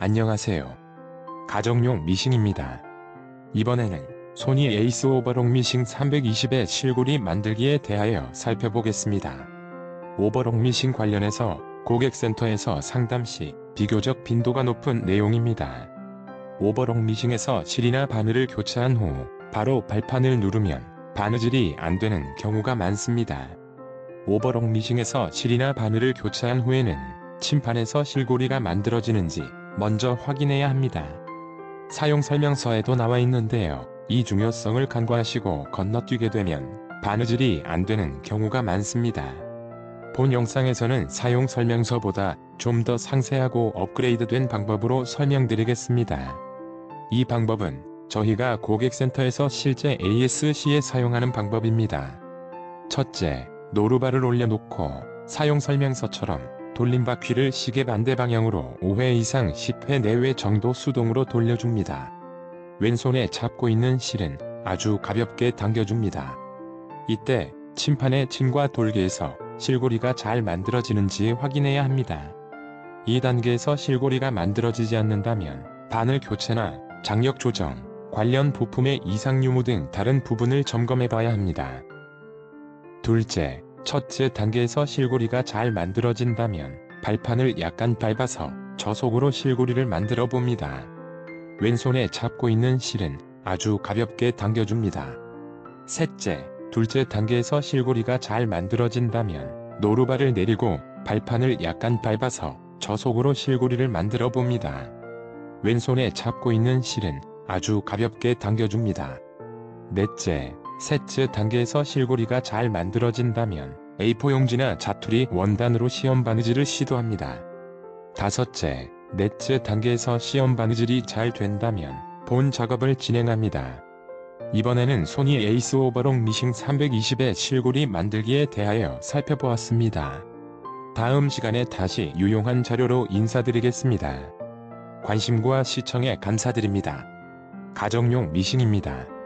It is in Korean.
안녕하세요. 가정용 미싱입니다. 이번에는 소니 에이스 오버록 미싱 320의 실고리 만들기에 대하여 살펴보겠습니다. 오버록 미싱 관련해서 고객센터에서 상담 시 비교적 빈도가 높은 내용입니다. 오버록 미싱에서 실이나 바늘을 교체한 후 바로 발판을 누르면 바느질이 안 되는 경우가 많습니다. 오버록 미싱에서 실이나 바늘을 교체한 후에는 침판에서 실고리가 만들어지는지 먼저 확인해야 합니다. 사용 설명서에도 나와 있는데요. 이 중요성을 간과하시고 건너뛰게 되면 바느질이 안 되는 경우가 많습니다. 본 영상에서는 사용 설명서보다 좀 더 상세하고 업그레이드된 방법으로 설명드리겠습니다. 이 방법은 저희가 고객센터에서 실제 ASC에 사용하는 방법입니다. 첫째, 노루바를 올려놓고 사용 설명서처럼 돌림바퀴를 시계 반대 방향으로 5회 이상 10회 내외 정도 수동으로 돌려줍니다. 왼손에 잡고 있는 실은 아주 가볍게 당겨줍니다. 이때 침판의 침과 돌기에서 실고리가 잘 만들어지는지 확인해야 합니다. 이 단계에서 실고리가 만들어지지 않는다면 바늘 교체나 장력 조정, 관련 부품의 이상 유무 등 다른 부분을 점검해 봐야 합니다. 둘째, 첫째 단계에서 실고리가 잘 만들어진다면 발판을 약간 밟아서 저속으로 실고리를 만들어 봅니다. 왼손에 잡고 있는 실은 아주 가볍게 당겨줍니다. 셋째, 둘째 단계에서 실고리가 잘 만들어진다면 노루발을 내리고 발판을 약간 밟아서 저속으로 실고리를 만들어 봅니다. 왼손에 잡고 있는 실은 아주 가볍게 당겨줍니다. 넷째, 셋째 단계에서 실고리가 잘 만들어진다면 A4 용지나 자투리 원단으로 시험 바느질을 시도합니다. 다섯째, 넷째 단계에서 시험 바느질이 잘 된다면 본 작업을 진행합니다. 이번에는 소니 에이스 오버록 미싱 320의 실고리 만들기에 대하여 살펴보았습니다. 다음 시간에 다시 유용한 자료로 인사드리겠습니다. 관심과 시청에 감사드립니다. 가정용 미싱입니다.